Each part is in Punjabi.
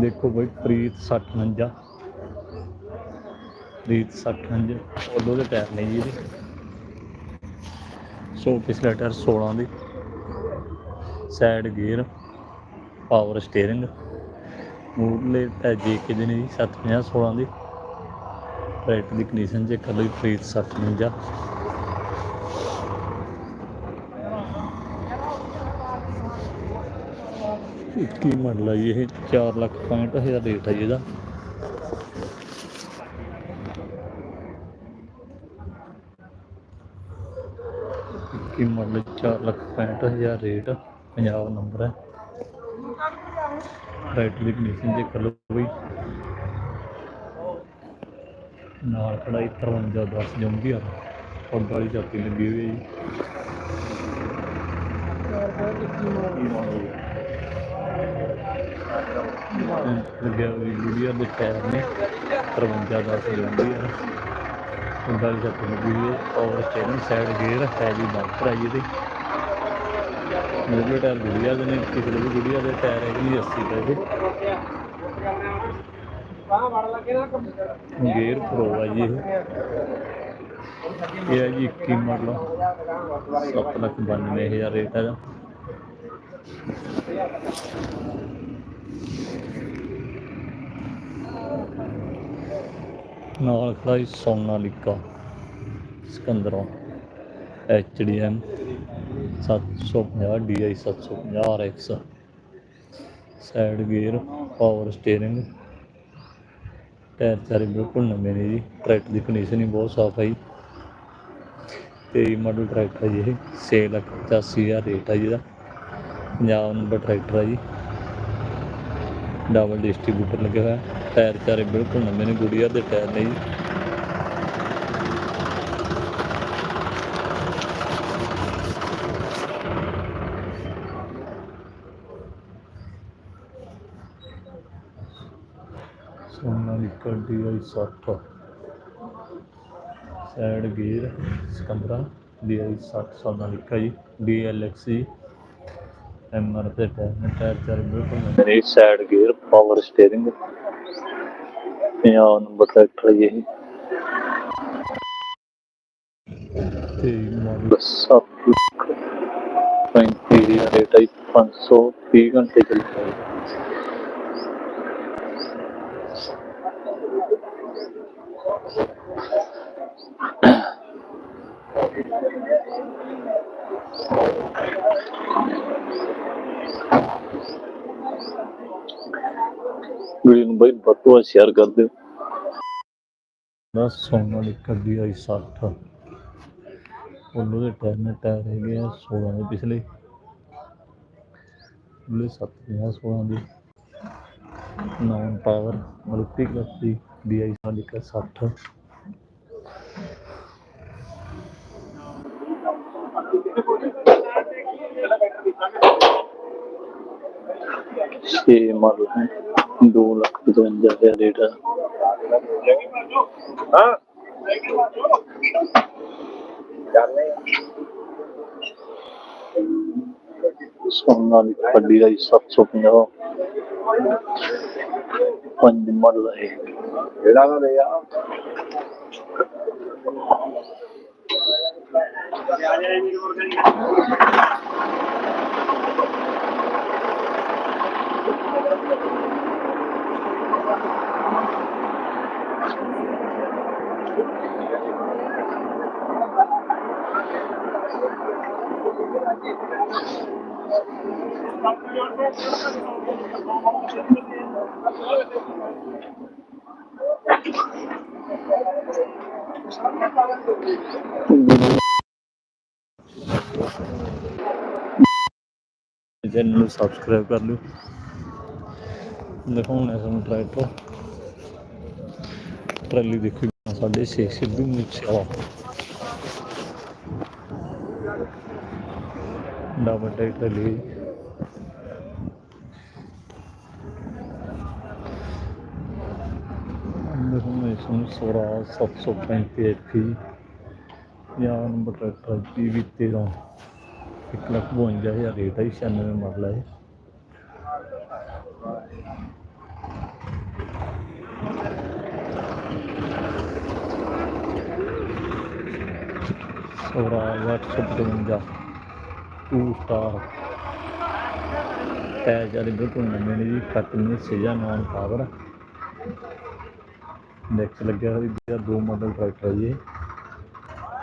ਦੇਖੋ ਬਈ, ਪ੍ਰੀਤ 56 ਪ੍ਰੀਤ 56 ਪੋਲੋ ਦੇ ਟਾਇਰ ਨਹੀਂ ਜੀ ਇਹਦੇ। ਸੋ ਪਿਛਲਾ ਟਾਇਰ 16 ਦੀ। ਸਾਈਡ ਗੇਅਰ ਪਾਵਰ ਸਟੀering ਮੂਰਲੇ ਤਾਂ ਜੇ ਕਿ ਦੇ ਨੇ ਜੀ 750 16 ਦੇ। ਰਾਈਟ ਦੀ ਕੰਡੀਸ਼ਨ ਚੈੱਕ ਕਰ ਲਓ ਪ੍ਰੀਤ 56 ਇੱਕੀ ਮਾਡਲ ਆ ਜੀ ਇਹ 4 ਲੱਖ 65000 ਰੇਟ ਹੈ ਜਿਹਦਾ ਇੱਕੀ ਮੰਨ model 4 lakh 65000 rate Punjab number ਹੈ ਰਾਈਟ ਲਿਕ ਨੀਚੇ ਚੈੱਕ ਕਰ ਲਓ ਬਈ। ਨਾਲ ਕੜਾਈ 53 10 ਜੰਮਦੀ ਆ। ਪੱਗ ਵਾਲੀ ਚਾਬੀ ਲੱਗੀ ਹੋਈ ਹੈ ਜੀ। 4 ਲੱਖ 21 ਮਾਡਲ। ਲੱਗਿਆ ਹੋਈ ਗੁੜੀਆ ਦੇ ਟਾਇਰ ਨੇ 53 ਦਾ ਸਿਲੰਡੀ ਹੈ ਗੱਲ ਜੱਟ ਲੱਗੀ ਹੋਈ ਹੈ ਔਰ ਸਟੇਰਿੰਗ ਸਾਈਡ ਗੇਅਰ ਹੈ ਜੀ ਬੰਪਰ ਹੈ ਜੀ ਇਹਦੇ। ਮੇਰੇ ਟਾਇਰ ਗੁੜੀਆ ਦੇ ਨੇ ਪਿਛਲੇ ਵੀ ਗੁੜੀਆ ਦੇ ਟਾਇਰ ਹੈ ਜੀ 80 ਦਾ ਇਹਦੇ ਗੇਅਰ ਪ੍ਰੋ ਹੈ ਜੀ ਇਹ। ਇਹ ਹੈ ਜੀ 21 ਮਾਡਲ। 7 ਲੱਖ 92 ਰੇਟ ਹੈ ਨਾਲ ਖੜਾ ਜੀ Sonalika, Sikander H D M 750 D I 750 R X side gear, power steering. Tyre ਚਾਰੇ ਬਿਲਕੁਲ ਨਵੇਂ ਨੇ ਜੀ ਟਰੈਕਟਰ ਦੀ ਕੰਡੀਸ਼ਨ ਹੀ ਬਹੁਤ ਸਾਫ਼ ਹੈ ਜੀ। ਤੇ ਮਾਡਲ ਟਰੈਕਟਰ ਹੈ ਜੀ ਇਹ, ਛੇ ਲੱਖ ਪਚਾਸੀ ਹਜ਼ਾਰ ਰੇਟ ਹੈ ਜੀ ਇਹਦਾ। ਪੰਜਾਬ ਨੰਬਰ ਟਰੈਕਟਰ ਹੈ ਜੀ। ਡਬਲ ਡਿਸਟ੍ਰੀਬਿਊਟਰ ਲੱਗਿਆ ਹੋਇਆ ਟਾਇਰ ਚਾਰੇ ਬਿਲਕੁਲ ਨਵੇਂ ਨੇ, ਗੁੜੀਆ ਦੇ ਟਾਇਰ ਨੇ ਜੀ। Sonalika D I 60 side gear Sikander, D I 60 Sonalika ji D L X ਜੀ। ਐਮ ਆਰ ਦੇ ਟਾਇਰ ਟਾਇਰ ਚਾਰੇ ਬਿਲਕੁਲ ਨਵੇਂ ਨੇ side gear power steering Punjab number tractor ਇਹ। ਤੇ ਮਾਡਲ ਸੱਤ ਲੱਖ ਪੈਂਤੀ ਹਜ਼ਾਰ ਰੇਟ ਹੈ 530 ਘੰਟੇ ਚੱਲਦਾ ਹੈ ਵੀਡੀਓ ਨੂੰ ਬਈ ਵੱਧ ਸ਼ੇਅਰ ਕਰ ਦਿਓ। ਦਾ ਸੋਨਾ ਲਿਖਰ ਦੀ ਆਈ 60 ਉਹਨੂੰ ਦੇ ਟਾਇਰ ਨੇ ਟਾਇਰ ਹੈਗੇ ਆ 16 ਦੇ ਪਿਛਲੇ। ਉਹਲੇ 750 16 ਦੀ। ਨਾਨ ਪਾਵਰ ਮਲਟੀ ਕਲਚ ਦੀ DI ਲਿਖਰ 60 ਛੇ ਮਾਡਲ ਹੈ 2 ਲੱਖ 55 ਹਜ਼ਾਰ ਰੇਟ ਹੈ। ਸੋਨਾ ਦੀ ਵੱਡੀ ਦਾ 750 ਪੰਜ ਮਾਡਲ ਹੈ ਕਿਹੜਾ ਦਾ ਲਿਆ ਚੈਨਲ ਨੂੰ ਸਬਸਕ੍ਰਾਈਬ ਕਰ ਲਿਓ। ਦਿਖਾਉਣਾ ਤੁਹਾਨੂੰ ਟਰੈਕਟਰ ਟਰਾਲੀ ਦੇਖੋ ਸਾਡੇ ਛੇ ਸਿੱਧੂ ਮੂਸੇਵਾਲਾ। ਡਬਲ ਟਰੈਕਟਰ ਲਈ ਦਿਖਾਉਣਾ ਤੁਹਾਨੂੰ ਸੋਰਾ 735 ਐਫੀ ਜਾਂ ਨੰਬਰ ਟਰੈਕਟਰ ਪੀਵੀ 13 ਇੱਕ ਲੱਖ ਬਵੰਜਾ ਹਜ਼ਾਰ ਰੇਟ ਹੈ 96 ਮਾਡਲ ਹੈ ਟੂ ਸਟਾਰ ਪੈਜ ਵਾਲੇ ਬਿਲਕੁਲ ਨੇ ਜੀ ਖਤਮ ਨਹੀਂ ਸਿਜਾ ਨੈਕਸਟ ਲੱਗਿਆ ਹੋਇਆ ਦੋ ਮਾਡਲ ਟਰੈਕਟਰ ਜੀ।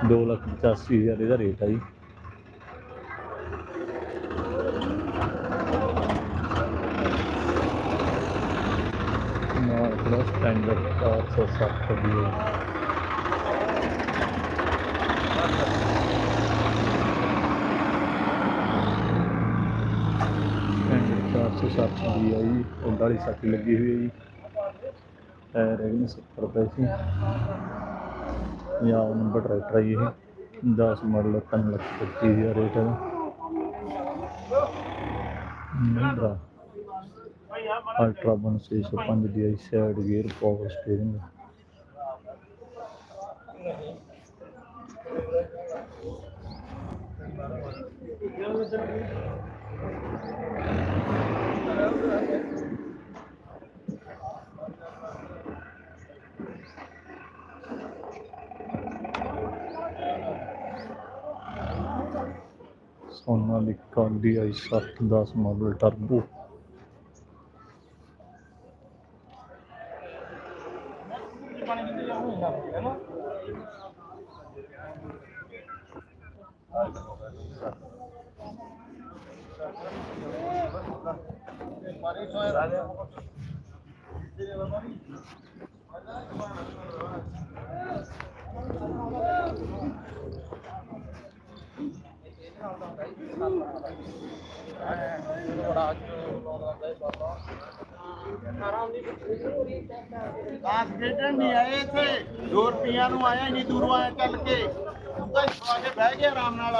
2 ਲੱਖ 85000 ਇਹਦਾ ਰੇਟ ਆ ਜੀ। ਨਾਲ ਪਲੱਸ ਸਟੈਂਡਰਡ 460 ਦੀ ਹੈ ਸਟੈਂਡਰਡ 460 ਦੀ ਹੈ ਜੀ ਉਹ ਵਾਲੀ ਸੱਟ ਲੱਗੀ ਹੋਈ ਹੈ ਜੀ ਟਾਇਰ ਹੈਗੇ ਨੇ 70 ਰੁਪਏ ਸੀ ਪੰਜਾਬ ਨੰਬਰ ਟਰੈਕਟਰ ਹੈ ਜੀ ਇਹ 10 ਮਾਡਲ 3 ਲੱਖ ਪੱਚੀ ਹਜ਼ਾਰ ਰੇਟ ਹੈ Mahindra ultra 1605 D I side gear power steering Sonalika D I 710 model turbo ਬਾਸ ਖੇਡਣ ਨਹੀਂ ਆਏ ਇੱਥੇ 2 ਰੁਪਈਆਂ ਨੂੰ ਆਇਆ ਇੰਨੀ ਦੂਰੋਂ ਆਇਆ ਚੱਲ ਕੇ ਤੂੰ ਤਾਂ ਇੱਥੋਂ ਆ ਕੇ ਬਹਿ ਗਿਆ ਆਰਾਮ ਨਾਲ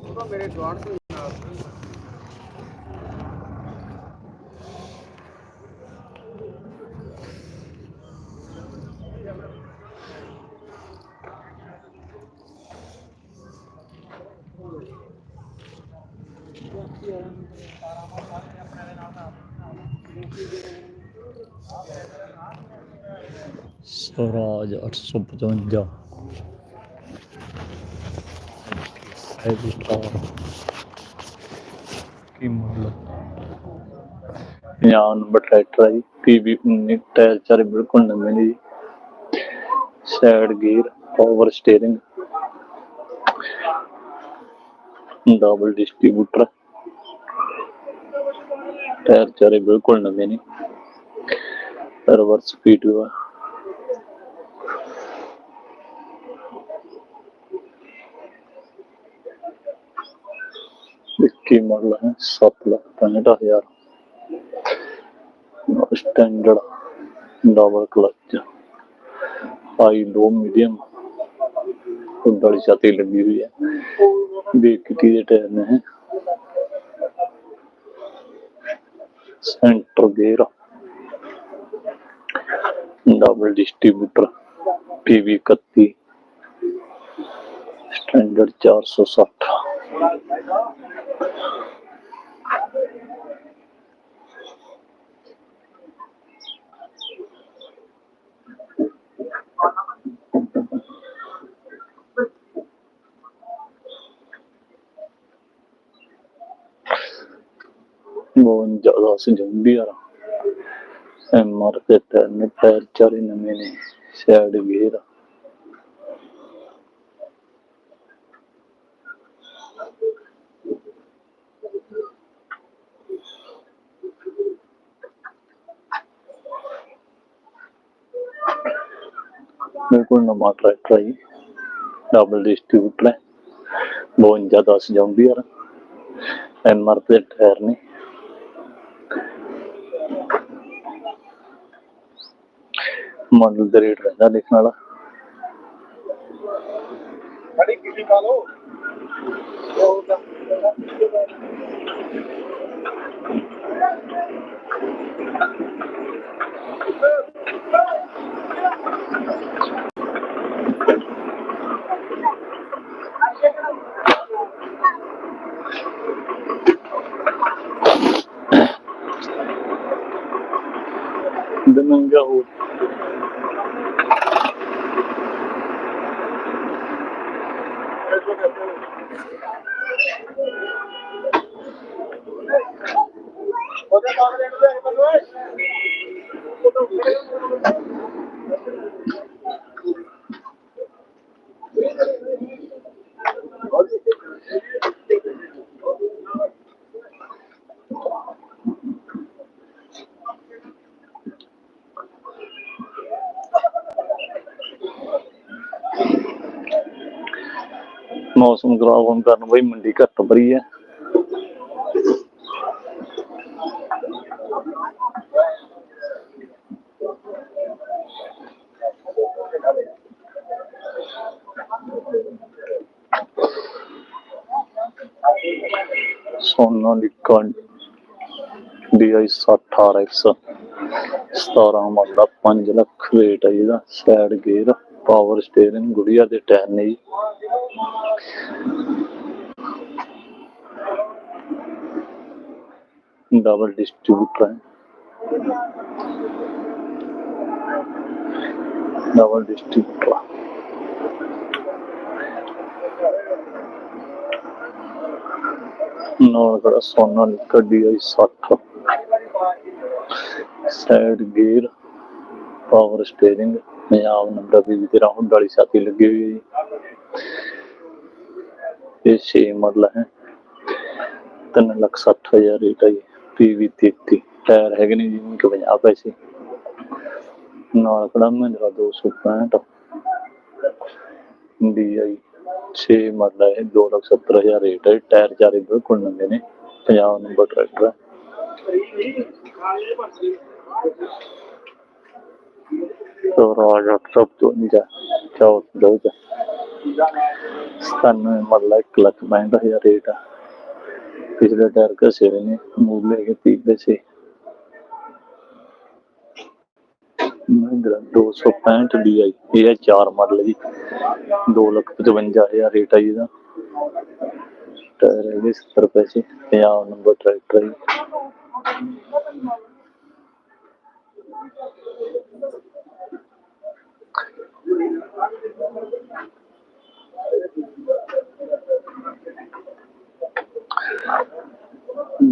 ਉਹ ਤਾਂ ਮੇਰੇ ਗਵਾਂਢ ਦੇ ਨਾਲ ਸੀ। ਸਵਰਾਜ 855 ਹੈਵੀ ਸਟਾਰ ਕੀ ਮਾਡਲ ਪੰਜਾਬ ਨੰਬਰ ਟਰੈਕਟਰ ਹੈ ਜੀ। ਪੀਬੀ 19 ਟਾਇਰ ਚਾਰੇ ਬਿਲਕੁਲ ਨਵੇਂ ਨੇ ਜੀ। Side gear power steering double distributor tyre ਚਾਰੇ ਬਿਲਕੁਲ ਨਵੇਂ ਨੇ। ਰਿਵਰਸ ਸਪੀਡ ਵੀ ਆ ਇੱਕੀ ਮਾਡਲ ਹੈ 7 ਲੱਖ ਪੈਂਹਠ ਹਜ਼ਾਰ standard double clutch high low medium ਵਾਲੀ ਛਾਤੀ ਲੱਗੀ ਹੋਈ ਹੈ ਬੇਕਿਟੀ ਦੇ ਟਾਇਰ ਨੇ ਹੈ centre gear double distributor PV 31 standard 460 ਬਹੁਤ ਜ਼ਿਆਦਾ ਸਜਾਉਂਦੀ ਆ ਐਮ ਆਰ ਤੇ ਟਾਇਰ ਨੇ ਟਾਇਰ ਚਾਰੇ ਨਵੇਂ ਨੇ ਸਾਈਡ ਬਿਲਕੁਲ ਨਵਾਂ ਟਰੈਕਟਰ ਹੈ ਜੀ ਡਬਲ ਡਿਸਟ੍ਰੀਬਿਊਟਰ ਹੈ। 52 10 ਜਾਂਦੀ ਯਾਰ ਐਮ ਆਰ ਤੇ ਟਾਇਰ ਨੇ। ਮਾਡਲ ਦਾ ਰੇਟ ਰਹਿੰਦਾ ਦੇਖਣ ਵਾਲਾ। ਬੜੀ ਕਿਸੀ ਪਾ ਲਓ? ਉਹ ਤਾਂ ਦਿਨੰਗਾ ਹੋ ਉਹਦੇ ਬਾਅਦ ਖਰਾਬ ਹੋਣ ਕਾਰਨ ਬਈ ਮੰਡੀ ਘੱਟ ਭਰੀ ਹੈ Sonalika DI 60 RX 17 model 5 lakh rate ਹੈ ਇਹਦਾ ਸਾਈਡ ਗੇਅਰ ਪਾਵਰ ਸਟੀਅਰਿੰਗ ਗੁੜੀਆ ਦੇ ਟਾਇਰ ਨੇ ਜੀ। डबल डिस्ट्रीब्यूटर है डबल डिस्ट्रीब्यूटर ਨਾਲ ਖੜਾ Sonalika DI 60 side gear power steering Punjab number ਵੀ ਤੇਰਾ ਹੁੱਡ ਵਾਲੀ ਸਾਥੀ ਲੱਗੀ ਹੋਈ ਹੈ ਜੀ ਇਹ 6 ਮਾਡਲ ਹੈ ਤਿੰਨ ਲੱਖ ਸੱਠ ਹਜ਼ਾਰ ਰੇਟ ਹੈ ਪੀਵੀ 33 ਟਾਇਰ ਹੈਗੇ ਨੇ ਜਿਵੇਂ ਕਿ 50 ਪੈਸੇ। ਨਾਲ ਖੜਾ ਮਹਿੰਦਰਾ 265 DI 6 ਮਾਡਲ ਹੈ 2 ਲੱਖ 70 ਹਜ਼ਾਰ ਰੇਟ ਹੈ। ਟਾਇਰ ਚਾਰੇ ਬਿਲਕੁਲ ਨਵੇਂ ਨੇ 50 ਨੰਬਰ ਟਰੈਕਟਰ ਹੈ। ਸਵਰਾਜ 855 ਚੌਥ ਦੋਜ ਸਤਾਨਵੇਂ ਮਾਡਲ ਹੈ 1 ਲੱਖ 65 ਹਜ਼ਾਰ ਰੇਟ ਹੈ। పిల్లల టార్క 7 మూలలకి తీసేసి ਮਹਿੰਦਰਾ 265 DI ਇਹ ਹੈ 4 ਮਾਡਲ ਜੀ। 255000 ਰੇਟ ਹੈ ਇਹਦਾ। ਟਾਇਰ ਇਹਦੇ 70 ਪੈਸੇ 50 ਨੰਬਰ ਟਰੈਕਟਰ ਹੈ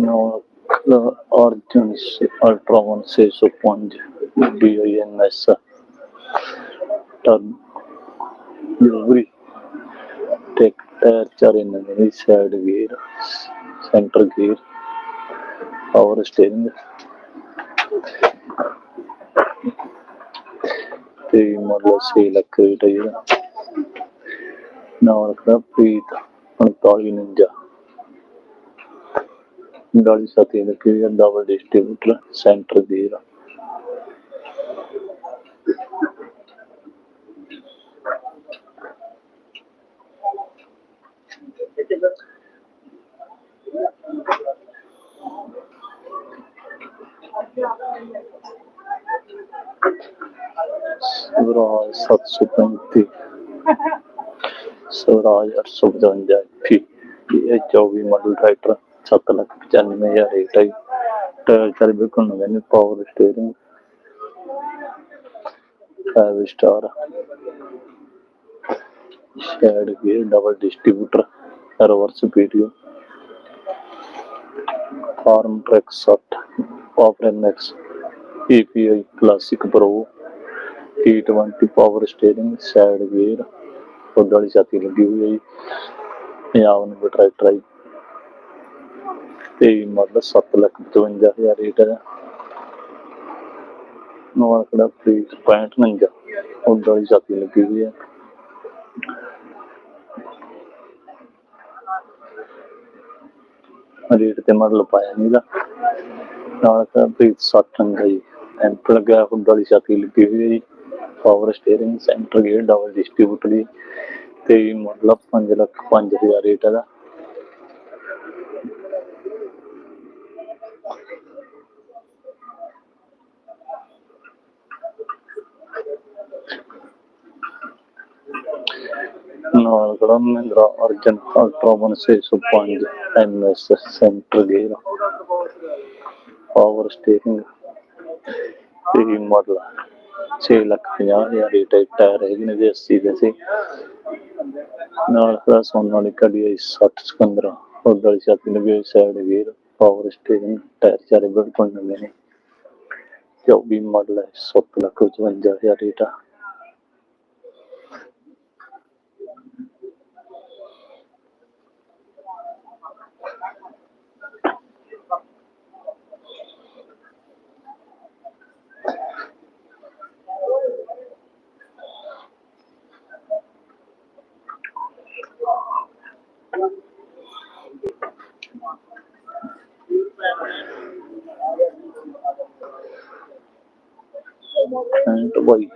Neoorgans Ultra 165 DONS Delivery Take tire char in the mini side gear, center gear, power steering. ਤੇ ਮਤਲਬ 6 ਲੱਖ ਰੇਟ ਹੈ ਜਿਹੜਾ ਨਾਲ ਰੱਖਦਾ ਪ੍ਰੀਤ 45 49 ఉండాలి సార్ எனக்கு இரண்டாவது டிஸ்ட்ரிபியூட்டர் சென்டர் தீரா ਸਵਰਾਜ 735 ਸਵਰਾਜ 855 ਠੀਕ ਇਹ 24 ਮਾਡਲ ਟਰੈਕਟਰ 7 ਲੱਖ 95 ਹਜ਼ਾਰ ਰੇਟ ਹੈ ਟਾਇਰ ਚਾਰ ਬਿਲਕੁਲ ਨਵੇਂ ਨੇ power steering five star shed gear double distributor reverse PTO Farmtrac 60 power MX API classic pro T20 power steering side gear ਖੁਦ ਵਾਲੀ ਛਾਤੀ ਲੱਗੀ ਹੋਈ ਹੈ ਜੀ। ਪੰਜਾਬ ਨੰਬਰ ਟਰੈਕਟਰ ਹੈ ਜੀ। ਤੇ ਮਾਡਲ 7 ਲੱਖ 55 ਰੇਟ ਹੈ ਨਵਾਂ ਕਿਹੜਾ ਪ੍ਰੀਤ 65 ਖੁਦ ਵਾਲੀ ਛਾਤੀ ਲੱਗੀ ਹੋਈ ਹੈ ਰੇਟ ਤੇ ਮਾਡਲ ਪਾਇਆ ਨਹੀਂ ਦਾ ਨਾਲ ਤਾਂ ਪ੍ਰੀਤ 60 ਰੰਗ ਜੀ ਐਂਪ ਲੱਗਿਆ ਖੁਦ ਵਾਲੀ ਛਾਤੀ ਲੱਗੀ ਹੋਈ ਹੈ ਜੀ। Power steering centre gear double distributor ਜੀ ਤੇ ਮਾਡਲ 5 ਲੱਖ 5000 ਰੇਟ ਹੈਗਾ ਨਾਲ ਕੜਾ Mahindra Arjun ultra 1605 MS centre gear power steering ਤੇ ਮਾਡਲ 6 ਲੱਖ 50 ਹਜ਼ਾਰ ਰੇਟ ਟਾਇਰ ਹੈਗੇ ਨੇ ਜੀ 80 ਦੇ ਸੀ ਨਾਲ ਖੜਾ ਸੋਨਾਲੀਕਾ ਡੀ 6015 ਉਹਦੇ ਵਾਲੀ ਛਾਤੀ ਲੱਗੀ ਹੋਈ side gear power steering tyre ਚਾਰੇ ਬਿਲਕੁਲ ਨਵੇਂ ਨੇ 24 ਮਾਡਲ ਹੈ 7 ਲੱਖ 55 ਹਜ਼ਾਰ ਆ ਪੈਂਟ ਬਾਈ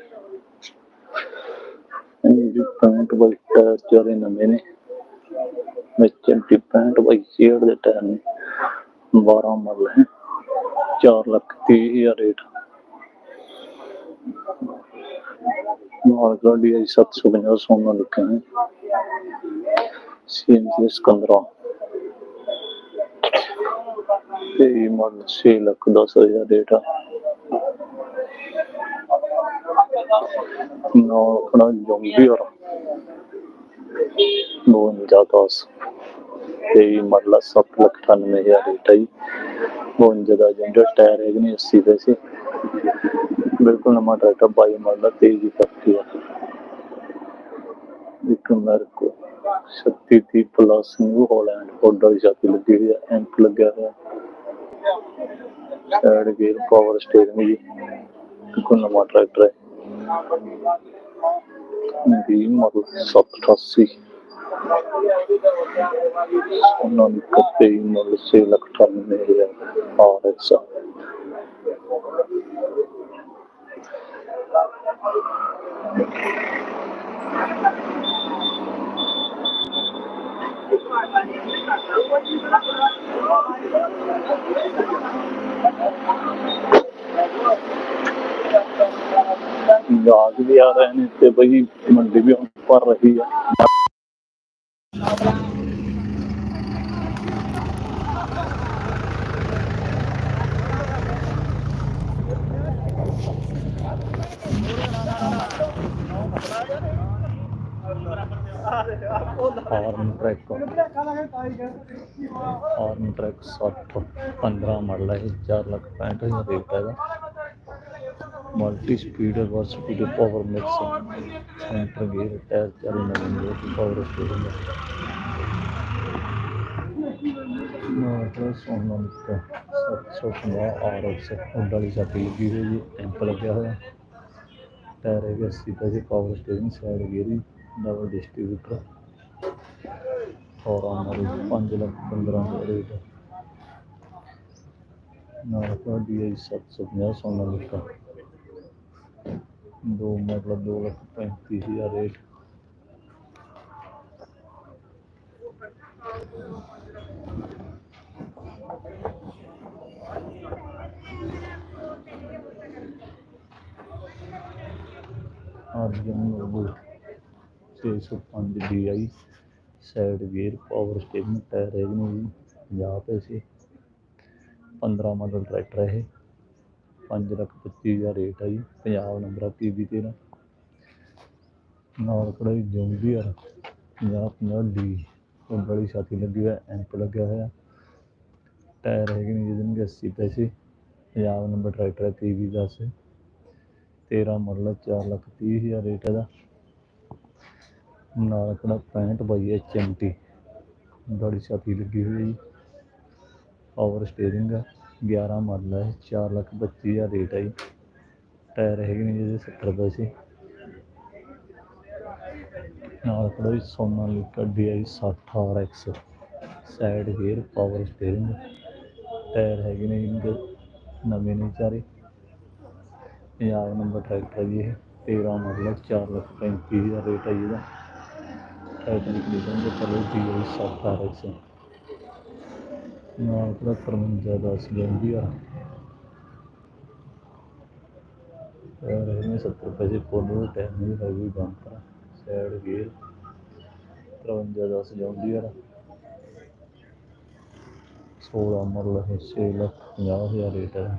ਇਹ ਪੈਂਟ ਬਾਈ ਟਾਇਰ ਚਾਰੇ ਨਵੇਂ ਨੇ। ਵਿੱਚ ਦੀ ਪੈਂਟ ਬਾਈ ਸੀਟ ਦੇ ਟਾਇਰ ਨੇ। 12 ਮਾਡਲ ਹੈ। 4 ਲੱਖ ਤੀਹ ਹਜ਼ਾਰ ਰੇਟ। ਨਾਲ ਗਾਡੀ ਹੈ 750 ਸੋਨਾ ਲਿਖਿਆ ਹੈ। ਸੀਐਨਜੀ ਸਕੰਦਰਾ ਤੇ ਇਹ 6 ਲੱਖ 10 ਹਜ਼ਾਰ ਰੇਟ ਆ। ਨਾਲ ਆਪਣਾ ਜੰਬੀਅਰ ਬਵੰਜਾ ਦਸ। ਤੇ ਇਹ ਮਾਡਲ 7 ਲੱਖ 98 ਹਜ਼ਾਰ ਰੇਟ ਹੈ ਜੀ। ਬਵੰਜਾ ਦਾ ਜੰਡਰ ਟਾਇਰ ਹੈਗੇ ਨੇ 80 ਪੈਸੇ ਬਿਲਕੁਲ ਨਵਾਂ ਟਰੈਕਟਰ ਬਾਈ ਮਾਡਲ ਤੇਜ਼ ਹੀ ਕਰਤੀ ਆ। ਇੱਕ ਮਰਕੋ 36 30 ਪਲੱਸ ਨਿਊ ਹਾਲੈਂਡ ਫੋਰਡ ਵਾਲੀ ਲੱਗੀ ਹੋਈ ਹੈ ਐਂਕ ਲੱਗਿਆ ਹੋਇਆ। ਸਾਈਡ ਗੇਅਰ ਪਾਵਰ ਸਟੀਅਰਿੰਗ ਜੀ। ਬਿਲਕੁਲ ਨਵਾਂ ਟਰੈਕਟਰ ਹੈ। ਦੀ ਮਾਡਲ 788 ਉਹਨਾਂ ਦੀ ਕੱਪੇ ਮਾਡਲ 6 ਲੱਖ 98 ਹਜ਼ਾਰ ਆਰ ਐਕਸ ਗਾਹਕ ਵੀ ਆ ਰਹੇ ਨੇ ਤੇ ਬਈ ਮੰਡੀ ਵੀ ਹੁਣ ਭਰ ਰਹੀ ਹੈ ਹਾਰਨ ਟਰੈਕ ਹਾਰਨ ਟਰੈਕ 60 15 ਮਾਡਲ ਹੈ 4 ਲੱਖ 65 ਹਜ਼ਾਰ ਰੇਟ ਹੈਗਾ ਮਲਟੀ ਸਪੀਡ ਵਰ speed power mix centre gear tyre ਚਾਰੇ ਨਵੇਂ ਨੇ ਪਾਵਰ ਸਟੀਅਰਿੰਗ ਮਾਡਲ ਸੋਨਾ ਨਿੱਕਾ 750 ਆਰਐਕਸ ਉੱਡ ਵਾਲੀ ਛਾਤੀ ਲੱਗੀ ਹੋਈ ਜੀ ਐਂਪ ਲੱਗਿਆ ਹੋਇਆ ਟਾਇਰ ਹੈਗੇ 80 ਪੈਸੇ power steering side gear double distributor ਔਰ ਮਾਡਲ 5 ਲੱਖ 15 ਹਜ਼ਾਰ ਰੇਟ। ਨਾਲ ਤੁਹਾਡੀ ਆਈ 750 ਸੋਨਾ ਨਿੱਕਾ ਦੋ ਮਾਡਲ ਦੋ ਲੱਖ ਪੈਂਤੀ ਰੇਟ। ਆਰਜਨ ਲੋਗੋ 605 DI side gear power steering tyre ਹੈਗੇ ਨੇ ਜੀ 50 ਪੈਸੇ। 15 ਮਾਡਲ ਟਰੈਕਟਰ ਹੈ ਇਹ। 5 ਲੱਖ 25 ਹਜ਼ਾਰ ਰੇਟ ਹੈ ਜੀ, ਪੰਜਾਬ ਨੰਬਰ ਆ ਪੀਬੀ 13 ਨਾਲ ਕੜਾਈ ਜੰਬੀਅਰ 50 50 ਡੀ ਉਹ ਬੜੀ ਛਾਤੀ ਲੱਗੀ ਹੋਇਆ ਐਂਪ ਲੱਗਿਆ ਹੋਇਆ। ਟਾਇਰ ਹੈਗੇ ਨੇ ਜਿਹਦੇ ਨੇ 80 ਪੈਸੇ। ਪੰਜਾਬ ਨੰਬਰ ਟਰੈਕਟਰ ਹੈ ਪੀਬੀ 10 13 ਮਾਡਲ 4 ਲੱਖ 30 ਹਜ਼ਾਰ ਰੇਟ ਇਹਦਾ। ਨਾਲ ਕੜਾ 65 ਬਾਈ ਐਚ ਐਮ ਬੜੀ ਛਾਤੀ ਲੱਗੀ ਹੋਈ ਹੈ ਜੀ। ਪਾਵਰ ਸਟੀਅਰਿੰਗ ਹੈ 11 ਮਾਡਲ ਹੈ 4 ਲੱਖ 25 ਹਜ਼ਾਰ ਰੇਟ ਹੈ ਜੀ। ਟਾਇਰ ਹੈਗੇ ਨੇ ਜਿਹਦੇ 70 ਸੀ ਨਾਲ ਕੜਾ Sonalika D I 60 R X side gear power steering tyre ਹੈਗੇ ਨੇ ਇਹਦੇ ਨਵੇਂ ਨੇ ਚਾਰੇ। ਪੰਜਾਬ ਨੰਬਰ ਟਰੈਕਟਰ ਹੈ ਜੀ ਇਹ। 13 ਮਾਡਲ 4 ਲੱਖ 35 ਹਜ਼ਾਰ ਰੇਟ ਹੈ ਜੀ ਇਹਦਾ। ਟਾਈਟਨ ਕੰਡੀਸ਼ਨ ਦੇ colour D I 60 R X ਨਾਲ ਕੜਾ 53 10 ਜਾਂਦੀ ਆ। ਟਾਇਰ ਹੈਗੇ ਨੇ 70 ਪੈਸੇ ਪੋਲੋ ਟਾਇਰ ਨਹੀਂ ਹੈਗੀ ਬੰਪਰ ਸਾਈਡ ਗੇਅਰ 53 10 ਜਾਂਦੀ ਆ। 16 ਮਾਡਲ ਹੈ 6 ਲੱਖ 50 ਹਜ਼ਾਰ ਰੇਟ ਹੈ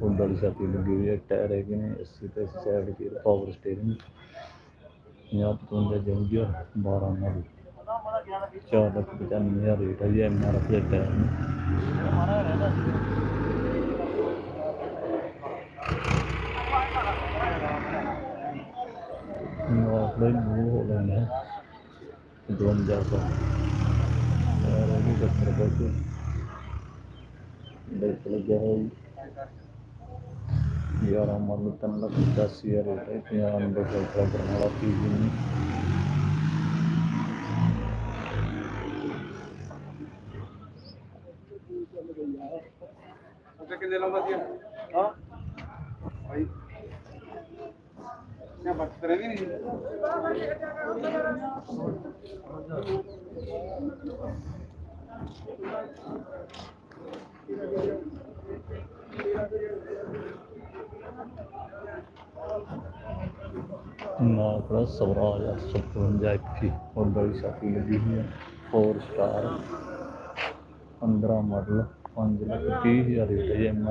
ਪੰਜਾਬ ਵਾਲੀ ਛਾਤੀ ਲੱਗੀ ਹੋਈ ਹੈ, ਟਾਇਰ ਹੈਗੇ ਨੇ 80 ਤੇ ਸਾਈਡ ਤੇ ਪਾਵਰ ਸਟੀਅਰਿੰਗ 50 55 ਜੰਗਿਆ 12 ਨਾਲ। 4 ਲੱਖ 95 ਹਜ਼ਾਰ ਰੇਟ ਹੈ ਜੀ, ਐਮ ਆਰ ਐਫ ਦੇ ਟਾਇਰ ਨੇ। ਆਪਣੇ ਮੂੰਹ ਹੋ ਲੈਣਾ ਹੈ 52 ਸੌ। ਯਾਰ ਇਹ ਵੀ 70 ਰੁਪਏ ਦੇਖ ਲੱਗਿਆ ਹੈ ਜੀ ਯਾਰ ਮੰਨ ਤਿੰਨ ਲੱਖ ਦਸ ਹਜ਼ਾਰ ਰੇਟ ਹੈ ਪੰਜਾਹ ਨੰਬਰ ਟਰੈਕਟਰ ਕਰਨ ਵਾਲਾ ਪੀਜੀ ਨਹੀਂ ਅੱਗੇ ਕਿੰਨੇ ਲਾਉਂਦਾ ਸੀ ਹਾਂ ਭਾਈ ਨਾ ਬੱਤ ਰਹੀ ਨਹੀਂ ਨਾਲ ਦਾ ਸਵਰਾਜ 855 ਐਫੀ ਹੁੱਡ ਵਾਲੀ ਛਾਤੀ ਲੱਗੀ ਹੋਈ ਹੈ 4 ਸਟਾਰ 15 ਮਾਡਲ 5 ਲੱਖ 30 ਹਜ਼ਾਰ ਰੇਟ ਹੈ ਜੀ ਐਮ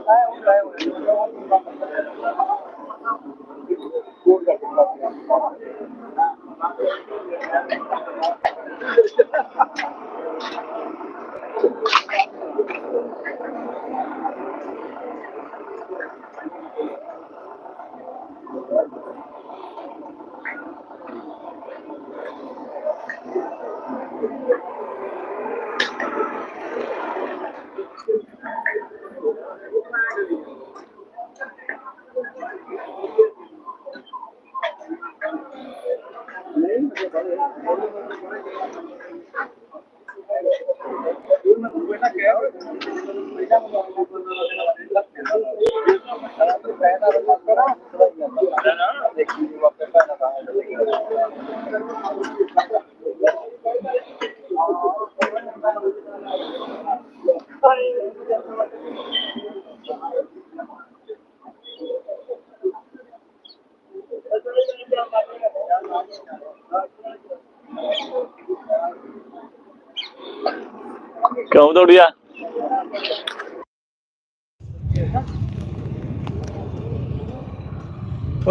ਆਰ ਐਫ ਦੇ ਟਾਇਰ ਨੇ ਪਿਛਲੇ ਦੋ ਹਜ਼ਾਰ ਦੇ ਨੇ ਪਾਵਰ ਸਟੀਅਰਿੰਗ ਹੈ ਰਿਵਰਸ ਵੀਡੀਓ 4 ਸਟਾਰ ਕਿਉਂ ਦੌੜਿਆ?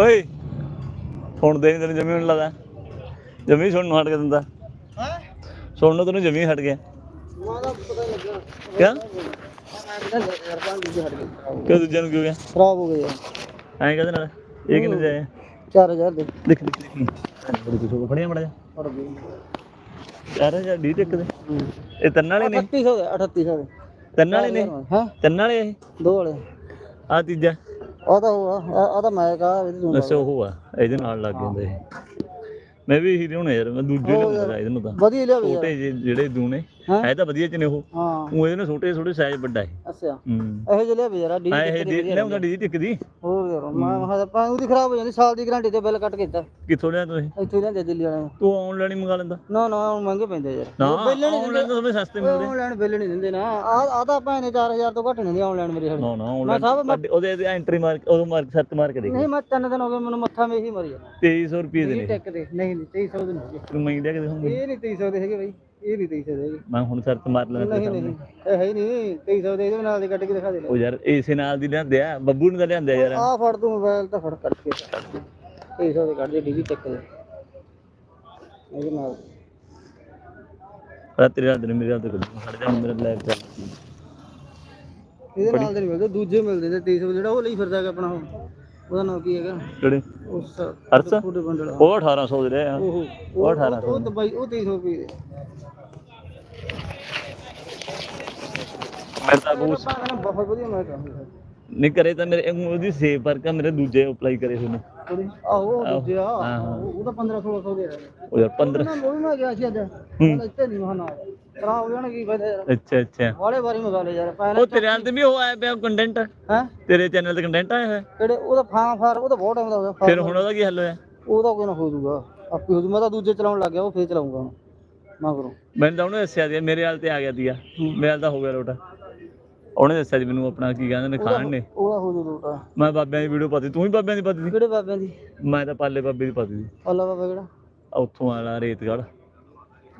ਓਏ ਸੁਣਦੇ ਨਹੀਂ ਤੈਨੂੰ ਜਮੀ ਹੁਣ ਲੱਗਦਾ। ਜਮੀ ਸੁਣਨ ਨੂੰ ਹਟ ਕੇ ਦਿੰਦਾ ਹੈ? ਸੁਣਨ ਨੂੰ ਤੈਨੂੰ ਜਮੀ ਹਟ ਗਿਆ। ਮਾਦਾ ਪਤਾ ਲੱਗਾ ਕਿਆ? ਕਿਉਂ ਦੂਜਿਆਂ ਨੂੰ ਕਿਉਂ ਗਿਆ? ਖਰਾਬ ਹੋ ਗਏ ਐਂ ਕਹਦੇ ਨਾਲ? ਇਹ ਕਿੰਨੇ ਜਾਏ 4000 ਦੇ। ਦੇਖ ਦੇਖ ਦੇਖ। ਬੜੀ ਹੋ ਫੜਿਆ ਮੜਾ ਜਾ ਫੜ ਯਾਰ ਜਾਂ ਡੀ ਟਿਕ ਦੇ। ਇਹ ਤਿੰਨ ਵਾਲੇ ਨੇ। 3800 ਦੇ 3800 ਦੇ। ਤਿੰਨ ਵਾਲੇ ਨੇ? ਹਾਂ? ਤਿੰਨ ਵਾਲੇ ਇਹ? ਦੋ ਵਾਲੇ। ਆ ਤੀਜਾ। ਉਹ ਤਾਂ ਆ ਤਾਂ ਇਹਦੇ ਤੋਂ ਅੱਛਾ ਉਹ ਆ। ਇਹਦੇ ਨਾਲ ਲੱਗ ਜਾਂਦੇ ਮੈਂ ਵੀ ਇਹੀ ਲਿਆਉਣਾ ਯਾਰ ਮੈਂ ਦੂਜੇ ਪਤਾ ਇਹਦੇ ਨੂੰ ਤਾਂ। ਵਧੀਆ ਲਿਆ ਵੀ ਛੋਟੇ ਜਿਹੇ ਜਿਹੜੇ ਦੂਨੇ ਹੈਂ? ਹੈ ਤਾਂ ਵਧੀਆ ਚ ਨੇ ਉਹ। ਹਾਂ। ਉਹ ਇਹਦੇ ਨਾਲ ਛੋਟੇ ਛੋਟੇ ਸਾਈਜ਼ ਵੱਡਾ ਹੈ ਅੱਛਾ। ਹੂੰ। ਇਹੋ ਜਿਹਾ ਲਿਆ ਵੀ ਯਾਰ ਡੀ ਆ ਇਹ ਡੀ ਲਿਆਉਂਦਾ ਡੀ ਟਿਕ ਦੀ। ਹੋਰ ਯਾਰ ਮੈਂ ਤਾਂ ਪਾ ਉਹਦੀ ਖਰਾਬ ਹੋ ਜਾਂਦੀ ਸਾਲ ਦੀ ਗਾਰੰਟੀ ਤੇ ਬਿੱਲ ਕੱਟ ਕੇ ਦਿੱਤਾ ਕਿੱਥੋਂ ਲਿਆ ਤੁਸੀਂ? ਇੱਥੇ ਲੈਂਦੇ ਦਿੱਲੀ ਵਾਲਿਆਂ ਨੂੰ ਤੂੰ ਆਨਲਾਈਨ ਹੀ ਮੰਗਾ ਲੈਂਦਾ। ਨਾ। ਨਾ ਉਹ ਮਹਿੰਗੇ ਪੈਂਦੇ ਯਾਰ। ਨਾ ਬਿੱਲ ਨਹੀਂ ਆਨਲਾਈਨ ਤਾਂ ਸਸਤੇ ਮਿਲਦੇ। ਆਨਲਾਈਨ ਬਿੱਲ ਨਹੀਂ ਦਿੰਦੇ ਨਾ। ਆ ਆ ਤਾਂ ਭਾਵੇਂ 4000 ਤੋਂ ਘੱਟ ਨਹੀਂ ਆਨਲਾਈਨ ਮੇਰੇ ਸਾਡੇ ਨਾ ਨਾ ਆਨਲਾਈਨ ਉਹਦੇ ਐਂਟਰੀ ਮਾਰ ਉਦੋਂ ਮਾਰ ਸੱਤ ਮਾਰ ਕੇ ਦੇਖ ਨਹੀਂ ਮੈਂ ਤਿੰਨ ਦਿਨ ਹੋ ਗਏ ਮੈਨੂੰ ਮੱਥਾ ਮੇਹੀ ਮਰੀ ਜਾਂਦਾ। 2300 ਰੁਪਏ ਦੇ ਨੇ। ਦੇ। ਨਹੀਂ ਨਹੀਂ 2300 ਦੇ ਨਹੀਂ ਤੂੰ ਮੈਂ ਇੰਡੀਆ ਕੇ ਦੇਖੂੰਗੀ ਇਹ ਨਹੀਂ 2300 ਦੇ ਹੈਗੇ ਬਾਈ। ਇਹ ਨਹੀਂ 2300 ਦੇ ਹੈਗੇ ਮੈਂ ਹੁਣ ਸਰਚ ਮਾਰ ਲੈਣਾ ਨਹੀਂ ਨਹੀਂ ਇਹ ਹੈ ਹੀ ਨਹੀਂ 2300 ਦੇ ਇਹਦੇ ਨਾਲ ਦੇ ਕੱਢ ਕੇ ਦਿਖਾ ਦੇ। ਉਹ ਯਾਰ ਇਸੇ ਨਾਲ ਦੀ ਲਿਆਂਦੇ ਆ ਬੱਬੂ ਨੇ ਤਾਂ ਲਿਆਂਦੇ ਯਾਰ। ਆ ਫੜ ਤੂੰ ਮੋਬਾਈਲ ਤਾਂ ਫੜ ਕੱਢ ਕੇ। 2300 ਦੇ ਕੱਢ ਦੇ ਡੀਜੀ ਟਿਕ ਦੇ ਇਹਦੇ ਨਾਲ। ਆ ਤੇਰੇ ਨਾਲ ਤੇ ਮੇਰੇ ਨਾਲ ਤੇ ਜਾ ਹੁਣ ਮੇਰਾ ਲੈਬ ਚੱਲ ਇਹਦੇ ਨਾਲ ਦੇ ਮਿਲਦੇ ਦੂਜੇ ਮਿਲਦੇ ਨੇ 2300 ਜਿਹੜਾ ਉਹ ਲਈ ਫਿਰਦਾ ਹੈਗਾ ਆਪਣਾ ਉਹ। ਉਹਦਾ ਨਾਮ ਕੀ ਹੈਗਾ? ਕਿਹੜੇ? ਉਸ ਅਰਸ? ਫੂਡੇ ਬੰਡਲ ਉਹ 1800 ਦੇ ਰਹੇ। ਆ ਉਹ ਉਹ ਉਹ 1800 ਉਹ ਤਾਂ ਬਾਈ ਉਹ 2300 ਰੁਪਏ ਦੇ। ਮੈਂ ਤਾਂ ਬੂਸ ਬਹੁਤ ਵਧੀਆ ਮੈਂ ਕਹਾਂ ਨਹੀਂ ਕਰੇ ਤਾਂ ਮੇਰੇ ਉਹ- ਉਹਦੀ ਸੇਵ ਪਰ ਕਾ ਮੇਰੇ ਦੂਜੇ ਅਪਲਾਈ ਕਰੇ ਹੋਏ ਨੇ। ਆਹੋ ਉਹ ਆਹੋ, ਦੂਜੇ ਆ। ਹਾਂ, ਹਾਂ। ਉਹ ਤਾਂ 15 1600 ਦੇ ਰਹੇ ਉਹ ਯਾਰ 15 ਨਾ ਉਹ ਵੀ ਮੈਂ ਗਿਆ ਸੀ ਅੱਜ। ਮੈਂ ਇੱਥੇ ਨਹੀਂ ਮਹਾਨਾ ਖਰਾਬ ਹੋ ਜਾਣਗੇ ਕੀ ਫਾਇਦਾ ਯਾਰ ਅੱਛਾ ਅੱਛਾ। ਵਾਲੇ ਵਾਰੀ ਮੰਗਾ ਲਏ ਯਾਰ ਪਹਿਲਾਂ ਉਹ ਤੇਰੇ ਨਾਲ ਤੇ ਵੀ ਉਹ ਆਇਆ ਪਿਆ ਕੰਟੈਂਟ ਹੈ? ਤੇਰੇ ਚੈਨਲ ਤੇ ਕੰਟੈਂਟ ਆਇਆ ਹੋਇਆ? ਕਿਹੜੇ ਉਹਦਾ ਫਾਰਮ ਫਾਰ ਉਹ ਤਾਂ ਬਹੁਤ ਟਾਈਮ ਦਾ ਹੋ ਗਿਆ ਫਿਰ ਹੁਣ ਉਹਦਾ ਕੀ ਹੱਲ ਹੋਇਆ? ਉਹਦਾ ਕੋਈ ਨਾ ਹੋ ਜਾਊਗਾ। ਆਪੇ ਹੋ ਜੂ ਮੈਂ ਤਾਂ ਦੂਜੇ ਚਲਾਉਣ ਲੱਗ ਗਿਆ ਉਹ ਫੇਰ ਚਲਾਉਂਗਾ ਹੁਣ। ਮੈਂ ਕਰੂੰ। ਮੈਨੂੰ ਤਾਂ ਉਹਨੇ ਦੱਸਿਆ ਸੀ ਮੇਰੇ ਹਾਲ ਤੇ ਆ ਗਿਆ ਦੀਆ। ਮੇਰੇ ਹਾਲ ਤਾਂ ਹੋ ਗਿਆ ਲੋਟਾ ਉਹਨੇ ਦੱਸਿਆ ਸੀ ਮੈਨੂੰ ਆਪਣਾ ਕੀ ਕਹਿੰਦੇ ਨੇ ਖਾਣ ਨੇ। ਉਹਦਾ ਹੋ ਜੂ ਲੋਟਾ ਮੈਂ ਬਾਬਿਆਂ ਦੀ ਵੀਡੀਓ ਪਾਤੀ ਤੂੰ ਵੀ ਬਾਬਿਆਂ ਦੀ ਪਾਤੀ ਸੀ? ਕਿਹੜੇ ਬਾਬਿਆਂ ਦੀ? ਮੈਂ ਤਾਂ ਪਾਲੇ ਬਾਬੇ ਦੀ ਪਾਤੀ ਸੀ। ਬਾਬਾ ਕਿਹੜਾ? ਉੱਥੋਂ ਵਾਲਾ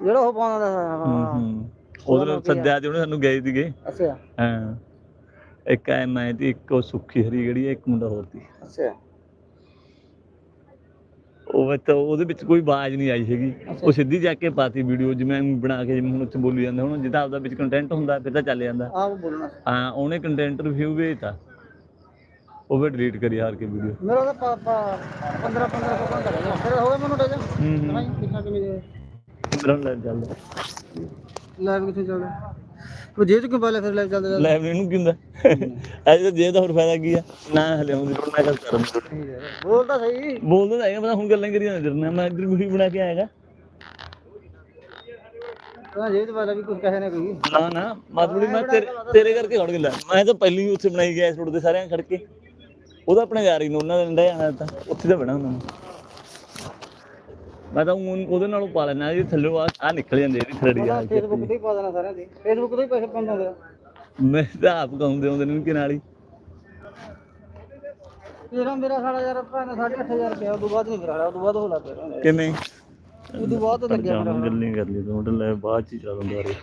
ਜਿਹੜਾ ਉਹ ਪਾਉਂਦਾ ਹੂੰ। ਹਾਂ ਹੂੰ। ਉਧਰ ਸੱਦਿਆ ਤੇ ਉਹਨੇ ਸਾਨੂੰ ਗਏ ਸੀਗੇ। ਅੱਛਾ। ਹਾਂ। ਇੱਕ ਐ ਮੈਂ ਤੇ ਇੱਕ ਉਹ ਸੁੱਖੀ ਹਰੀ ਜਿਹੜੀ ਇੱਕ ਮੁੰਡਾ ਹੋਰ ਸੀ। ਅੱਛਾ। ਉਹ ਵਿੱਚ ਉਹਦੇ ਵਿੱਚ ਕੋਈ ਆਵਾਜ਼ ਨਹੀਂ ਆਈ ਹੈਗੀ ਉਹ ਸਿੱਧੀ ਜਾ ਕੇ ਪਾਤੀ ਵੀਡੀਓ ਜਿਵੇਂ ਬਣਾ ਕੇ ਜਿਵੇਂ ਹੁਣ ਉੱਥੇ ਬੋਲੀ ਜਾਂਦੇ ਹੁਣ ਜਿੱਦਾਂ ਆਪਦਾ ਵਿੱਚ ਕੰਟੈਂਟ ਹੁੰਦਾ ਫਿਰ ਤਾਂ ਚੱਲ ਜਾਂਦਾ। ਆਪ ਬੋਲਣਾ। ਹਾਂ ਉਹਨੇ ਕੰਟੈਂਟ ਰਿਵਿਊ ਭੇਜਤਾ ਉਹ ਵੀ ਡਿਲੀਟ ਕਰੀ ਹਾਰ ਕੇ ਵੀਡੀਓ। ਮੇਰਾ ਤਾਂ ਪਾਪਾ 15 15 ਸੌ ਘੰਟਾ ਲੱਗਿਆ ਫਿਰ ਹੋ ਗਿਆ ਮੈਨੂੰ ਟੇਜਾ ਹੂੰ ਕਿੰਨਾ ਕਿੰਨੇ ਦੇ ਮੇਰਾ ਲੈ ਚੱਲਦਾ। ਲਾਈਵ ਕਿੱਥੇ ਚੱਲਦਾ? ਉਹ ਜੇ ਤੂੰ ਕਿਉਂ ਪਾਲੇ ਫਿਰ ਲਾਈਵ ਚੱਲਦਾ? ਚੱਲਦਾ ਲੈ ਇਹਨੂੰ ਕੀ ਹੁੰਦਾ? ਅੱਜ ਤਾਂ ਜੇ ਦਾ ਹੋਰ ਫਾਇਦਾ ਕੀ ਆ? ਨਾ ਹਲੇ ਆਉਂਦੀ ਲੋੜ ਮੈਂ ਗੱਲ ਕਰਾਂ ਬੋਲਦਾ ਸਹੀ। ਬੋਲਦਾ ਤਾਂ ਹੈਗਾ ਪਤਾ ਹੁਣ ਗੱਲਾਂ ਕਰੀ ਜਾਂਦਾ ਜਰਨਾ ਮੈਂ ਇੱਧਰ ਵੀਡੀਓ ਬਣਾ ਕੇ ਆਏਗਾ ਤਾਂ ਜੇ ਤੇ ਪਾਲਾ ਵੀ ਕੁਝ ਕਹੇ ਨਾ ਕੋਈ। ਨਾ ਨਾ ਮਤਲਬ ਮੈਂ ਤੇਰੇ ਤੇਰੇ ਕਰਕੇ ਖੜ ਗਿਆ। ਮੈਂ ਤਾਂ ਪਹਿਲੀ ਹੀ ਉੱਥੇ ਬਣਾਈ ਗਿਆ ਇਸ ਰੋਡ ਤੇ ਸਾਰਿਆਂ ਖੜ ਕੇ। ਉਹਦਾ ਆਪਣੇ ਯਾਰ ਹੀ ਨੂੰ ਉਹਨਾਂ ਦਾ ਡੰਡਾ ਜਾਣਾ ਤਾਂ ਉੱਥੇ ਤਾਂ ਬਣਾ ਹੁੰਦਾ ਮੈਂ ਤਾਂ ਊਂ ਉਹਦੇ ਨਾਲੋਂ ਪਾ ਲੈਣਾ ਜੀ ਥੱਲੇ ਆ ਆ ਨਿਕਲ ਜਾਂਦੇ ਇਹਦੀ ਥਰੜੀ ਆ ਫੇਸਬੁੱਕ ਤੇ ਹੀ ਪਾ ਦੇਣਾ ਸਾਰਿਆਂ ਦੇ। ਫੇਸਬੁੱਕ ਤੇ ਹੀ ਪੈਸੇ ਪਾਉਂਦਾ ਹੁੰਦਾ ਮੈਂ ਤਾਂ ਆਪ ਗਾਉਂਦੇ ਆਉਂਦੇ ਨੇ ਕਿ ਨਾਲ ਹੀ ਤੇਰਾ ਮੇਰਾ ਸਾਡਾ ਯਾਰ ਭੈਣ 8000 ਰੁਪਇਆ ਉਦੋਂ ਬਾਅਦ ਨਹੀਂ ਕਰਾਇਆ ਉਦੋਂ ਬਾਅਦ ਹੋ ਲੱਗ ਗਿਆ ਕਿਵੇਂ ਉਦੋਂ ਬਾਅਦ ਲੱਗਿਆ ਮੇਰਾ ਜਾਮ ਗੱਲਾਂ ਕਰ ਲਈ ਤੂੰ ਲੈ ਬਾਅਦ ਚ ਹੀ ਚੱਲਦਾ ਰੇ